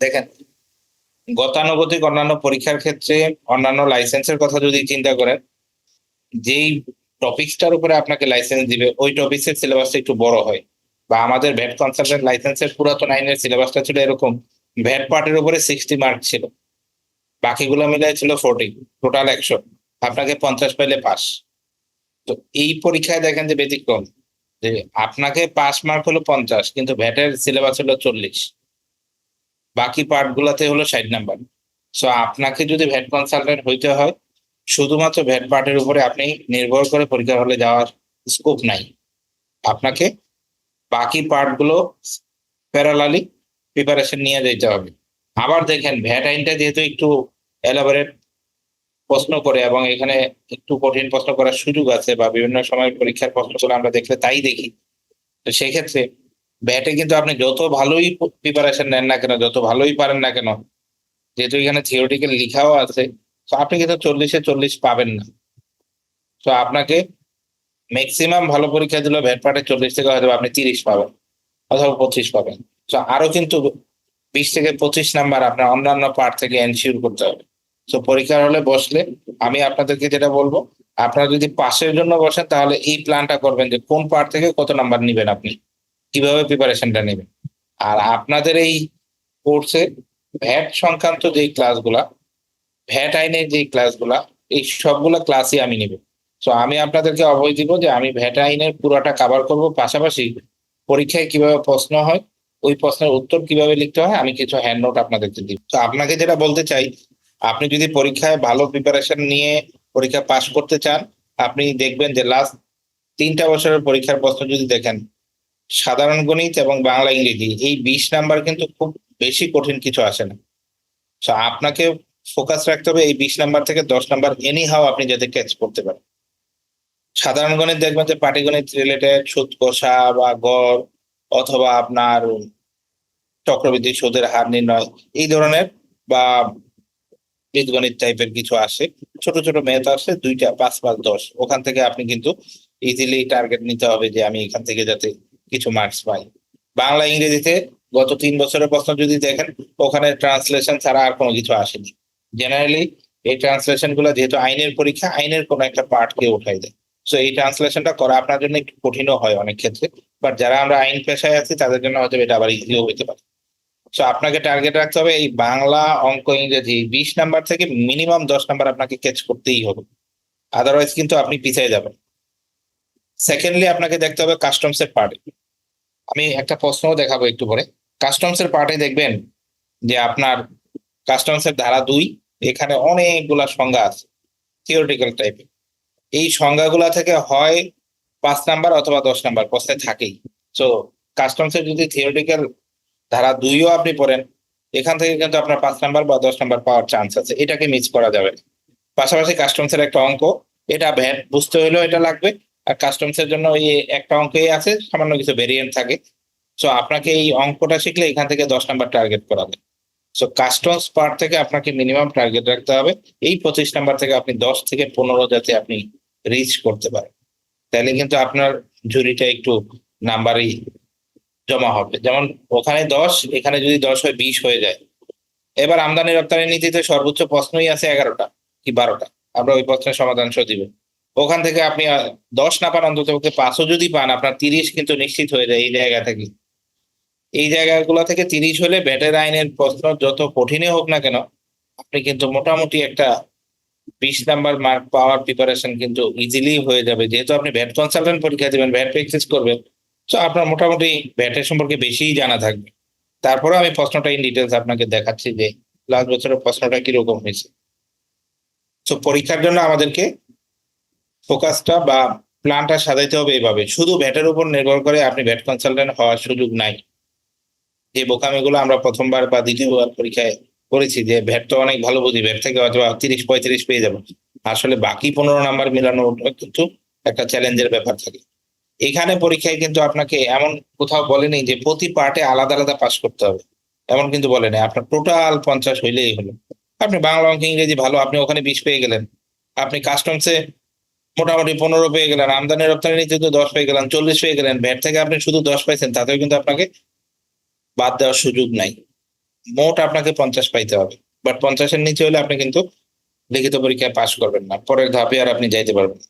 দেখেন, গতানুগতিক অন্যান্য পরীক্ষার ক্ষেত্রে অন্যান্য লাইসেন্সের কথা যদি চিন্তা করেন, যেই টপিকসটার উপরে আপনাকে লাইসেন্স দিবে, ওই টপিক্সের সিলেবাসটা একটু বড় হয়। বা আমাদের ভ্যাট কনসালটেন্ট লাইসেন্সের পুরাতন আইনের সিলেবাসটা ছিল এরকম ভ্যাট পার্টের উপরে সিক্সটি মার্ক ছিল। বাকিগুলো মিলাই ছিল ফোরটি টোটাল একশো। আপনাকে পঞ্চাশ পাইলে পাস। তো এই পরীক্ষায় দেখেন যে ব্যতিক্রম, যে আপনাকে পাস মার্ক হলো পঞ্চাশ, কিন্তু ভ্যাটের সিলেবাস হলো চল্লিশ। বাকি পার্ট গুলাতে হলো ষাট নাম্বার। সো আপনাকে যদি ভ্যাট কনসালটেন্ট হইতে হয়, শুধুমাত্র ভ্যাট পার্টের উপরে আপনি নির্ভর করে পরীক্ষা হলে যাওয়ার স্কোপ নাই। আপনাকে বাকি পার্টগুলো প্যারালালি প্রিপারেশন নিয়ে যেতে হবে। আবার দেখেন, ভ্যাট আইনটা যেহেতু একটু এলাবোরেট প্রশ্ন করে এবং এখানে একটু কঠিন প্রশ্ন করার সুযোগ আছে বা বিভিন্ন সময় পরীক্ষার প্রশ্নগুলো আমরা দেখলে তাই দেখি, তো সেক্ষেত্রে ব্যাটে কিন্তু আপনি যত ভালোই প্রিপারেশন নেন না কেন, যত ভালোই পারেন না কেন, যেহেতু এখানে থিওরিটিক্যাল লিখাও আছে তো আপনি কিন্তু চল্লিশে চল্লিশ পাবেন না। তো আপনাকে ম্যাক্সিমাম ভালো পরীক্ষা দিলে ভ্যাট পার্টে চল্লিশ থেকে হয়তো আপনি তিরিশ পাবেন, অথবা পঁচিশ পাবেন। তো আরও কিন্তু বিশ থেকে পঁচিশ নাম্বার আপনার অন্যান্য পার্ট থেকে এনশিওর করতে হবে। তো পরীক্ষার হলে বসলে আমি আপনাদেরকে যেটা বলব, আপনারা যদি পাশের জন্য বসেন তাহলে এই প্ল্যানটা করবেন যে কোন পার্ট থেকে কত নাম্বার নেবেন আপনি। কীভাবে প্রিপারেশনটা নেবেন আর আপনাদের এই কোর্সে ভ্যাট সংক্রান্ত যে ক্লাসগুলা ভ্যাট আইনের যে ক্লাসগুলা এই সবগুলা ক্লাসই আমি নেব। তো আমি আপনাদেরকে অবয় দিব যে আমি ভ্যাট আইনের পুরোটা কাভার করব, পাশাপাশি পরীক্ষায় কীভাবে প্রশ্ন হয়, ওই প্রশ্নের উত্তর কীভাবে লিখতে হয়, আমি কিছু হ্যান্ড নোট আপনাদেরকে দিব। তো আপনাকে যেটা বলতে চাই, আপনি যদি পরীক্ষায় ভালো প্রিপারেশন নিয়ে পরীক্ষা পাশ করতে চান, আপনি দেখবেন যে লাস্ট তিনটা বছরের পরীক্ষার প্রশ্ন যদি দেখেন সাধারণ গণিত এবং বাংলা ইংরেজি, এই বিশ নাম্বার কিন্তু খুব বেশি কঠিন কিছু আসে না। তো আপনাকে ফোকাস রাখতে হবে এই বিশ নাম্বার থেকে দশ নাম্বার এনি হাও আপনি যাতে ক্যাচ করতে পারেন। সাধারণ গণিত দেখবেন যে পাটিগণিত রিলেটেড সুদ কষা বা গড় অথবা আপনার চক্রবৃদ্ধি, সুদের হার নির্ণয়, এই ধরনের বা বীজগণিত টাইপের কিছু আসে। ছোট ছোট ম্যাথ আসে, দুইটা, পাঁচ পাঁচ, দশ। ওখান থেকে আপনি কিন্তু ইজিলি টার্গেট নিতে হবে যে আমি এখান থেকে যাতে কিছু মার্কস পাই। বাংলা, ইংরেজিতে গত তিন বছরের প্রশ্ন যদি দেখেন, ওখানে ট্রান্সলেশন ছাড়া আর কোনো কিছু আসেনি। জেনারেলি এই ট্রান্সলেশনগুলো যেহেতু আইনের পরীক্ষা, আইনের কোনো একটা পার্টকে উঠাই দেয়। সো এই ট্রান্সলেশনটা করা আপনার জন্য একটু কঠিনও হয় অনেক ক্ষেত্রে। বাট যারা আমরা আইন পেশায় আছি, তাদের জন্য হয়তো এটা আবার ইজিও হতে পারে। সো আপনাকে টার্গেট রাখতে হবে এই বাংলা, অঙ্ক, ইংরেজি, বিশ নাম্বার থেকে মিনিমাম দশ নাম্বার আপনাকে ক্যাচ করতেই হবে। আদারওয়াইজ কিন্তু আপনি পিছিয়ে যাবেন। সেকেন্ডলি আপনাকে দেখতে হবে কাস্টমস এর পার্টে আমি একটা প্রশ্নও দেখাবো একটু পরে। কাস্টমস এর পার্টে দেখবেন যে আপনার কাস্টমস এর ধারা দুই, এখানে অনেকগুলা সংজ্ঞা আছে থিওরিটিক্যাল টাইপের এই সংজ্ঞাগুলা থেকে হয় পাঁচ নাম্বার অথবা দশ নাম্বার, প্রশ্নে থাকেই। সো কাস্টমস এর যদি থিওরিটিক্যাল ধারা দুইও আপনি পড়েন, এখান থেকে কিন্তু আপনার পাঁচ নাম্বার বা দশ নাম্বার পাওয়ার চান্স আছে। এটাকে মিস করা যাবে। পাশাপাশি কাস্টমস এর একটা অঙ্ক, এটা বুঝতে হলেও এটা লাগবে। আর কাস্টমস এর জন্য ওই একটা অঙ্কই আছে, সামান্য কিছু ভেরিয়েন্ট থাকে। সো আপনাকে এই অঙ্কটা শিখলে এখান থেকে দশ নাম্বার টার্গেট করাবে। সো কাস্টমস পার্ট থেকে আপনাকে মিনিমাম টার্গেট রাখতে হবে। এই পঁচিশ নাম্বার থেকে আপনি দশ থেকে পনেরো যাতে আপনি রিচ করতে পারেন। তাহলে কিন্তু আপনার ঝুড়িটা একটু নাম্বারই জমা হবে। যেমন ওখানে দশ, এখানে যদি দশ হয় বিশ হয়ে যায়। এবার আমদানি রপ্তানি নীতিতে সর্বোচ্চ প্রশ্নই আছে এগারোটা কি বারোটা? আমরা ওই প্রশ্নের সমাধান সহ দিব। ওখান থেকে আপনি দশ না পান অন্তত পক্ষে পাঁচও যদি পান, আপনার তিরিশ কিন্তু নিশ্চিত হয়ে যায় এই জায়গা থেকে। এই জায়গাগুলো থেকে তিরিশ হলে ব্যাটের আইনের প্রশ্ন যত কঠিনই হোক না কেন, আপনি কিন্তু মোটামুটি একটা বিশ নাম্বার মার্ক পাওয়ার প্রিপারেশন কিন্তু ইজিলি হয়ে যাবে। যেহেতু আপনি ভ্যাট কনসালটেন্ট পরীক্ষা দেবেন ভ্যাট প্র্যাকটিস করবেন, তো আপনার মোটামুটি ব্যাটের সম্পর্কে বেশিই জানা থাকবে। তারপরে আমি প্রশ্নটা ইন ডিটেলস আপনাকে দেখাচ্ছি যে লাস্ট বছরের প্রশ্নটা কীরকম হয়েছে। তো পরীক্ষার জন্য আমাদেরকে ফোকাসটা বা প্ল্যানটা সাজাইতে হবে এইভাবে। শুধু ভ্যাটের উপর নির্ভর করে আপনি ভ্যাট কনসালটেন্ট হওয়ার সুযোগ নাই। যে বোকামিগুলো আমরা প্রথমবার বা দ্বিতীয়বার পরীক্ষায় করেছি যে ভ্যাট তো অনেক ভালো বুঝি ভ্যাট থেকে হয়তো তিরিশ, পঁয়ত্রিশ পেয়ে যাব। আসলে বাকি পনেরো নাম্বার মিলানো কিন্তু একটা চ্যালেঞ্জের ব্যাপার থাকে। এখানে পরীক্ষায় কিন্তু আপনাকে এমন কোথাও বলেনি যে প্রতি পার্টে আলাদা আলাদা পাস করতে হবে। এমন কিন্তু বলেনি আপনার টোটাল পঞ্চাশ হইলেই হলো। আপনি বাংলা, অঙ্ক, ইংরেজি ভালো, আপনি ওখানে বিশ পেয়ে গেলেন। আপনি কাস্টমসে মোটামুটি পনেরো পেয়ে গেলেন, আমদানি রপ্তানি নীতি তো দশ পেয়ে গেলেন, চল্লিশ পেয়ে গেলেন। ভ্যাট থেকে আপনি শুধু দশ পাইছেন, তাতেও কিন্তু আপনাকে বাদ দেওয়ার সুযোগ নাই। মোট আপনাকে পঞ্চাশ পাইতে হবে। বাট পঞ্চাশের নিচে হলে আপনি কিন্তু লিখিত পরীক্ষায় পাশ করবেন না। পরের ধাপে আর আপনি যাইতে পারবেন।